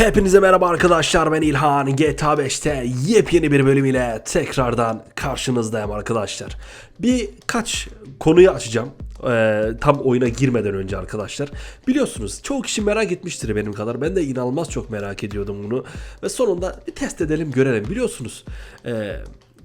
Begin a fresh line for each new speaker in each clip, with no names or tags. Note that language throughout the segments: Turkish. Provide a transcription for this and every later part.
Hepinize merhaba arkadaşlar ben İlhan GTA 5'te yepyeni bir bölüm ile tekrardan karşınızdayım arkadaşlar. Birkaç konuyu açacağım ee, tam oyuna girmeden önce arkadaşlar. Biliyorsunuz çoğu kişi merak etmiştir benim kadar. Ben de inanılmaz çok merak ediyordum bunu. Ve sonunda bir test edelim görelim. Biliyorsunuz ee,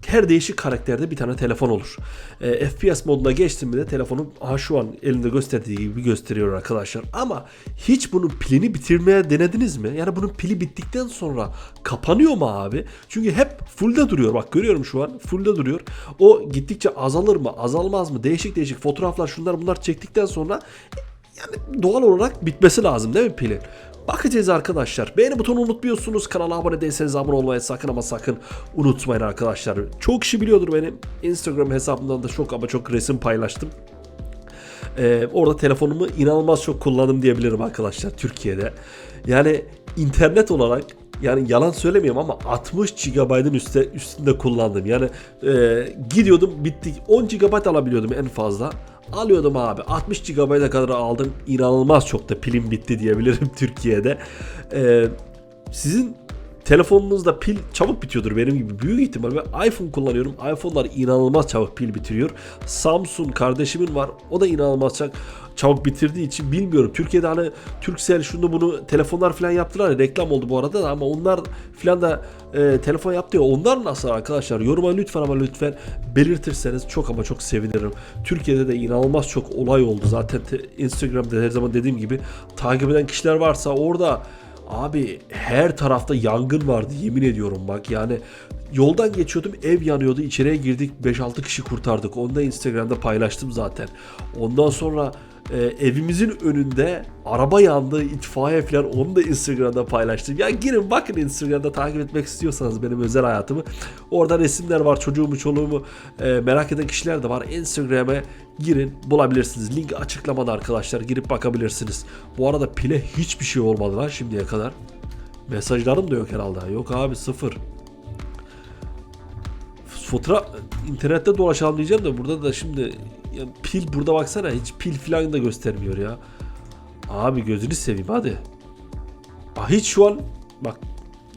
her değişik karakterde bir tane telefon olur. E, FPS moduna geçtim de telefonum aha şu an elinde gösterdiği gibi gösteriyor arkadaşlar. Ama hiç bunun pilini bitirmeye denediniz mi? Yani bunun pili bittikten sonra kapanıyor mu abi? Çünkü hep fullde duruyor. Bak görüyorum şu an fullde duruyor. O gittikçe azalır mı azalmaz mı? Değişik değişik fotoğraflar şunlar bunlar çektikten sonra yani doğal olarak bitmesi lazım değil mi pilin? Bakacağız arkadaşlar. Beğeni butonu unutmuyorsunuz. Kanala abone değilseniz abone olmayı sakın ama sakın unutmayın arkadaşlar. Çok kişi biliyordur benim. Instagram hesabımdan da çok ama çok resim paylaştım. Ee, orada telefonumu inanılmaz çok kullandım diyebilirim arkadaşlar Türkiye'de. Yani internet olarak yani yalan söylemiyorum ama 60 GB'ın üstte, üstünde kullandım. Yani e, gidiyordum bitti 10 GB alabiliyordum en fazla. Alıyordum abi 60 GB'a kadar aldım. İnanılmaz çok da pilim bitti diyebilirim Türkiye'de. E, sizin telefonunuzda pil çabuk bitiyordur benim gibi büyük ihtimal ve iPhone kullanıyorum. iPhone'lar inanılmaz çabuk pil bitiriyor. Samsung kardeşimin var. O da inanılmaz çabuk, çabuk bitirdiği için bilmiyorum. Türkiye'de hani Turkcell şunu bunu telefonlar falan yaptılar ya reklam oldu bu arada da ama onlar falan da e, telefon yaptı ya onlar nasıl arkadaşlar yoruma lütfen ama lütfen belirtirseniz çok ama çok sevinirim. Türkiye'de de inanılmaz çok olay oldu. Zaten te, Instagram'da her zaman dediğim gibi takip eden kişiler varsa orada Abi her tarafta yangın vardı yemin ediyorum bak yani yoldan geçiyordum ev yanıyordu içeriye girdik 5-6 kişi kurtardık onu da Instagram'da paylaştım zaten. Ondan sonra e, evimizin önünde araba yandı itfaiye falan onu da Instagram'da paylaştım. Ya girin bakın Instagram'da takip etmek istiyorsanız benim özel hayatımı. Orada resimler var çocuğumu çoluğumu e, merak eden kişiler de var. Instagram'a girin bulabilirsiniz. Link açıklamada arkadaşlar girip bakabilirsiniz. Bu arada pile hiçbir şey olmadı lan şimdiye kadar. Mesajlarım da yok herhalde. Yok abi sıfır. Fotoğraf internette dolaşalım diyeceğim de burada da şimdi pil burada baksana hiç pil falan da göstermiyor ya. Abi gözünü seveyim hadi. Ah, hiç şu an bak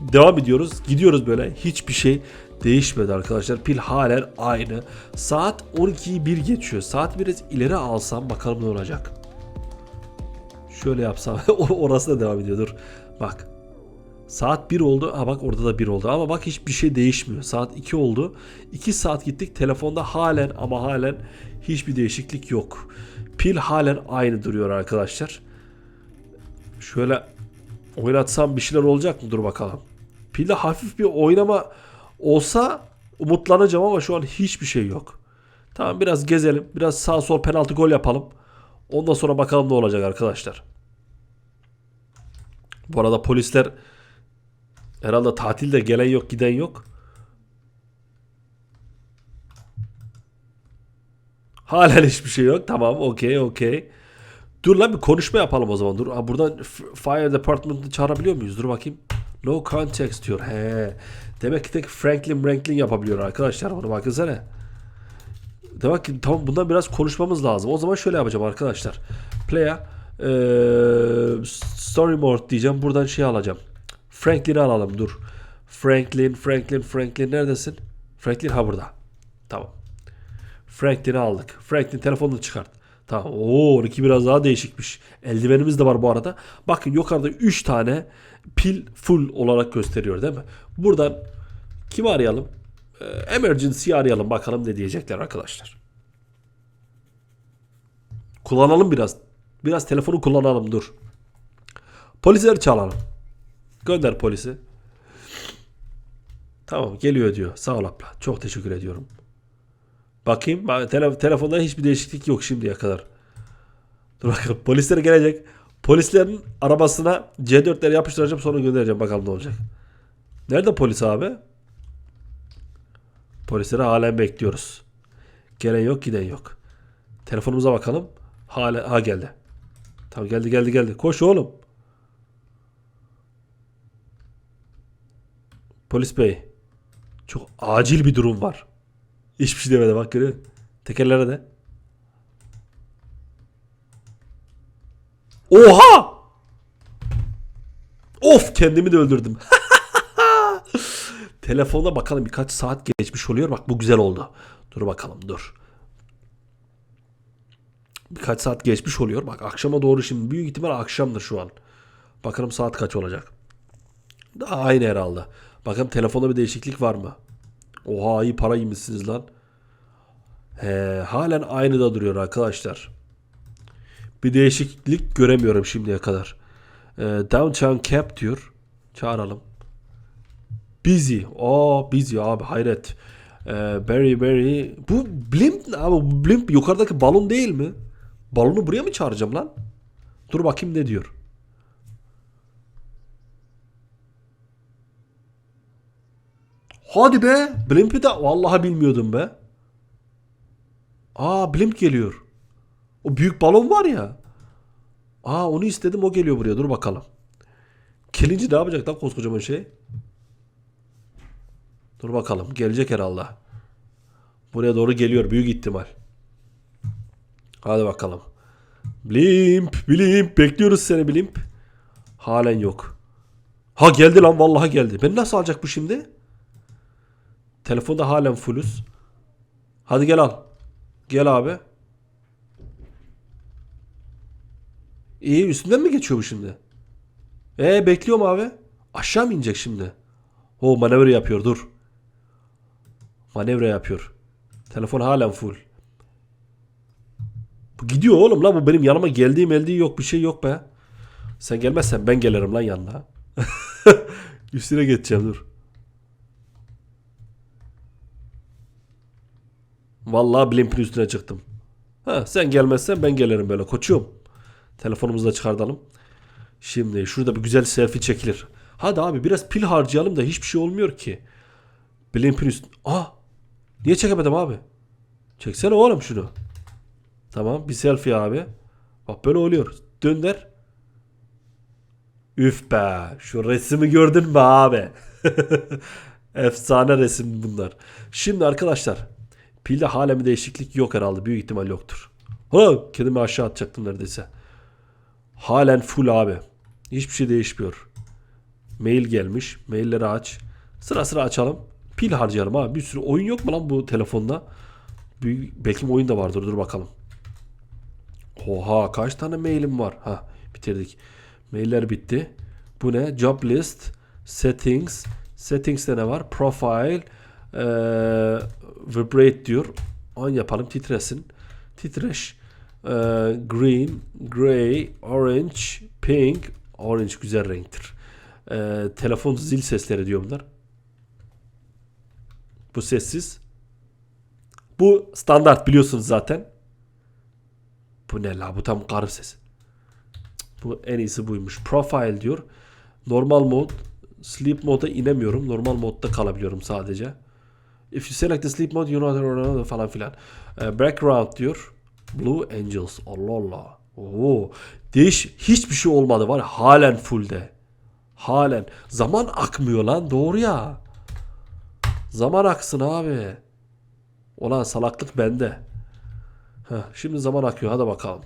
devam ediyoruz. Gidiyoruz böyle. Hiçbir şey değişmedi arkadaşlar. Pil halen aynı. Saat 12'yi 1 geçiyor. Saat biraz ileri alsam bakalım ne olacak. Şöyle yapsam orası da devam ediyor. Dur. Bak. Saat 1 oldu. Ha bak orada da 1 oldu. Ama bak hiçbir şey değişmiyor. Saat 2 oldu. 2 saat gittik. Telefonda halen ama halen hiçbir değişiklik yok. Pil halen aynı duruyor arkadaşlar. Şöyle oynatsam bir şeyler olacak mı? Dur bakalım. Pilde hafif bir oynama olsa umutlanacağım ama şu an hiçbir şey yok. Tamam biraz gezelim. Biraz sağ sol penaltı gol yapalım. Ondan sonra bakalım ne olacak arkadaşlar. Bu arada polisler herhalde tatilde gelen yok giden yok. Halen hiçbir şey yok. Tamam okey okey. Dur lan bir konuşma yapalım o zaman. Dur. Ha, buradan Fire Department'ı çağırabiliyor muyuz? Dur bakayım. No context diyor. He. Demek ki tek Franklin Franklin yapabiliyor arkadaşlar. Buna bakınsana. Demek ki tamam bundan biraz konuşmamız lazım. O zaman şöyle yapacağım arkadaşlar. Play'a eee, story mode diyeceğim. Buradan şey alacağım. Franklin'i alalım dur. Franklin, Franklin, Franklin neredesin? Franklin ha burada. Tamam. Franklin'i aldık. Franklin telefonunu çıkart. Tamam. Oo, onunki biraz daha değişikmiş. Eldivenimiz de var bu arada. Bakın yukarıda 3 tane pil full olarak gösteriyor değil mi? Buradan kimi arayalım? Ee, emergency'yi arayalım bakalım ne diyecekler arkadaşlar. Kullanalım biraz. Biraz telefonu kullanalım dur. Polisleri çağıralım. Gönder polisi. Tamam geliyor diyor. Sağ ol abla. Çok teşekkür ediyorum. Bakayım. Bak, Tele, telefonda hiçbir değişiklik yok şimdiye kadar. Dur bakalım. Polisler gelecek. Polislerin arabasına C4'leri yapıştıracağım sonra göndereceğim. Bakalım ne olacak. Nerede polis abi? Polisleri halen bekliyoruz. Gelen yok giden yok. Telefonumuza bakalım. Hala ha geldi. Tamam geldi geldi geldi. Koş oğlum. Polis bey. Çok acil bir durum var. Hiçbir şey demedi bak görüyor musun? Tekerlere de. Oha! Of kendimi de öldürdüm. Telefonda bakalım birkaç saat geçmiş oluyor. Bak bu güzel oldu. Dur bakalım dur. Birkaç saat geçmiş oluyor. Bak akşama doğru şimdi büyük ihtimal akşamdır şu an. Bakalım saat kaç olacak. Daha aynı herhalde. Bakalım telefonda bir değişiklik var mı? Oha iyi para yemişsiniz lan. He, halen aynı da duruyor arkadaşlar. Bir değişiklik göremiyorum şimdiye kadar. Ee, Downtown Cap diyor. Çağıralım. Busy. Aa busy abi hayret. Ee, very very. Bu blimp abi? Blimp yukarıdaki balon değil mi? Balonu buraya mı çağıracağım lan? Dur bakayım ne diyor. Hadi be. Blimp'i de vallahi bilmiyordum be. Aa Blimp geliyor. O büyük balon var ya. Aa onu istedim o geliyor buraya. Dur bakalım. Gelince ne yapacak lan koskocaman şey? Dur bakalım. Gelecek herhalde. Buraya doğru geliyor büyük ihtimal. Hadi bakalım. Blimp, Blimp. Bekliyoruz seni Blimp. Halen yok. Ha geldi lan vallahi geldi. Ben nasıl alacak bu şimdi? Telefonda halen fullüz. Hadi gel al. Gel abi. İyi üstünden mi geçiyor bu şimdi? Ee bekliyorum abi. Aşağı mı inecek şimdi? O manevra yapıyor dur. Manevra yapıyor. Telefon halen full. Bu gidiyor oğlum lan bu benim yanıma geldiğim eldiği yok bir şey yok be. Sen gelmezsen ben gelirim lan yanına. Üstüne geçeceğim dur. Vallahi Blimp'in üstüne çıktım. Ha, sen gelmezsen ben gelirim böyle koçum. Telefonumuzu da çıkartalım. Şimdi şurada bir güzel selfie çekilir. Hadi abi biraz pil harcayalım da hiçbir şey olmuyor ki. Blimp'in üst... Aa! Niye çekemedim abi? Çeksene oğlum şunu. Tamam bir selfie abi. Bak böyle oluyor. Dönder. Üf be. Şu resmi gördün mü abi? Efsane resim bunlar. Şimdi arkadaşlar pilde hala bir değişiklik yok herhalde. Büyük ihtimal yoktur. Ha, kedimi aşağı atacaktım neredeyse. Halen full abi. Hiçbir şey değişmiyor. Mail gelmiş. Mailleri aç. Sıra sıra açalım. Pil harcayalım abi. Bir sürü oyun yok mu lan bu telefonda? Büyük, belki oyun da vardır. Dur bakalım. Oha kaç tane mailim var? Ha bitirdik. Mailler bitti. Bu ne? Job list, settings. Settings'te ne var? Profile, eee, vibrate diyor. On yapalım titresin. Titreş. Eee, green, gray, orange, pink. Orange güzel renktir. Eee, telefon zil sesleri diyor bunlar. Bu sessiz. Bu standart biliyorsunuz zaten. Bu ne la? Bu tam karı sesi. Bu en iyisi buymuş. Profile diyor. Normal mod. Sleep moda inemiyorum. Normal modda kalabiliyorum sadece. If you select the sleep mode you know falan filan. Ee, background diyor. Blue Angels. Allah Allah. Oo. Değiş hiçbir şey olmadı var. Halen fullde. Halen. Zaman akmıyor lan. Doğru ya. Zaman aksın abi. Ulan salaklık bende. Heh, şimdi zaman akıyor. Hadi bakalım.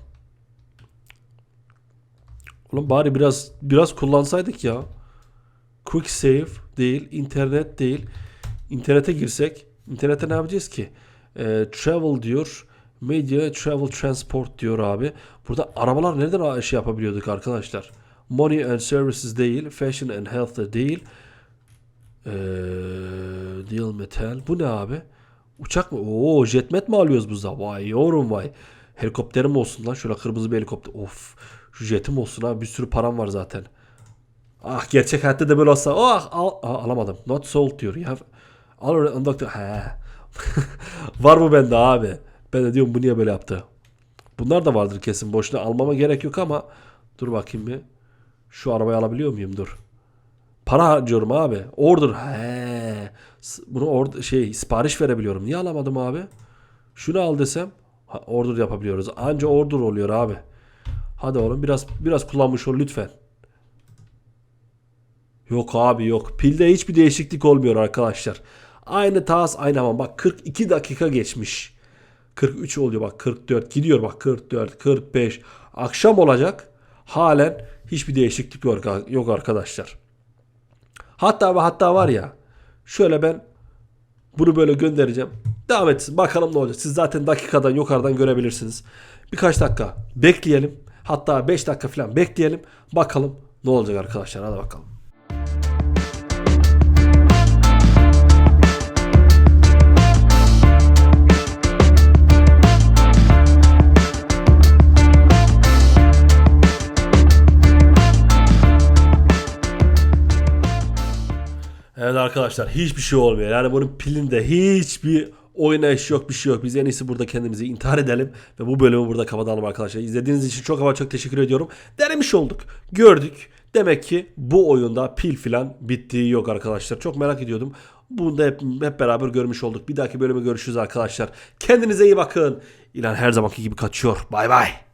Oğlum bari biraz biraz kullansaydık ya. Quick save değil, internet değil. İnternete girsek, internete ne yapacağız ki? Ee, travel diyor. Media, travel, transport diyor abi. Burada arabalar nereden şey yapabiliyorduk arkadaşlar? Money and services değil, fashion and health da değil. Ee, deal metal. Bu ne abi? Uçak mı? Oo jetmet mi alıyoruz burada? Vay yorum vay. Helikopterim olsun lan. Şöyle kırmızı bir helikopter. Of. Şu jetim olsun ha. Bir sürü param var zaten. Ah gerçek hayatta da böyle olsa. Oh al, Aa, alamadım. Not sold diyor. You have already unlocked. He. var mı bende abi? Ben de diyorum bu niye böyle yaptı? Bunlar da vardır kesin. Boşuna almama gerek yok ama dur bakayım bir. Şu arabayı alabiliyor muyum? Dur. Para harcıyorum abi. Order. He. Bunu orada şey sipariş verebiliyorum. Niye alamadım abi? Şunu al desem ha, order yapabiliyoruz. Anca order oluyor abi. Hadi oğlum biraz biraz kullanmış ol lütfen. Yok abi yok. Pilde hiçbir değişiklik olmuyor arkadaşlar. Aynı tas aynı ama bak 42 dakika geçmiş. 43 oluyor bak 44 gidiyor bak 44 45 akşam olacak. Halen hiçbir değişiklik yok, yok arkadaşlar. Hatta ve hatta var ya şöyle ben bunu böyle göndereceğim. Devam etsin. Bakalım ne olacak. Siz zaten dakikadan yukarıdan görebilirsiniz. Birkaç dakika bekleyelim. Hatta 5 dakika falan bekleyelim. Bakalım ne olacak arkadaşlar. Hadi bakalım. Arkadaşlar hiçbir şey olmuyor. Yani bunun pilinde hiçbir oynayış yok bir şey yok. Biz en iyisi burada kendimizi intihar edelim ve bu bölümü burada kapatalım arkadaşlar. İzlediğiniz için çok ama çok teşekkür ediyorum. Denemiş olduk. Gördük. Demek ki bu oyunda pil filan bittiği yok arkadaşlar. Çok merak ediyordum. Bunu da hep, hep beraber görmüş olduk. Bir dahaki bölümü görüşürüz arkadaşlar. Kendinize iyi bakın. İlan her zamanki gibi kaçıyor. Bay bay.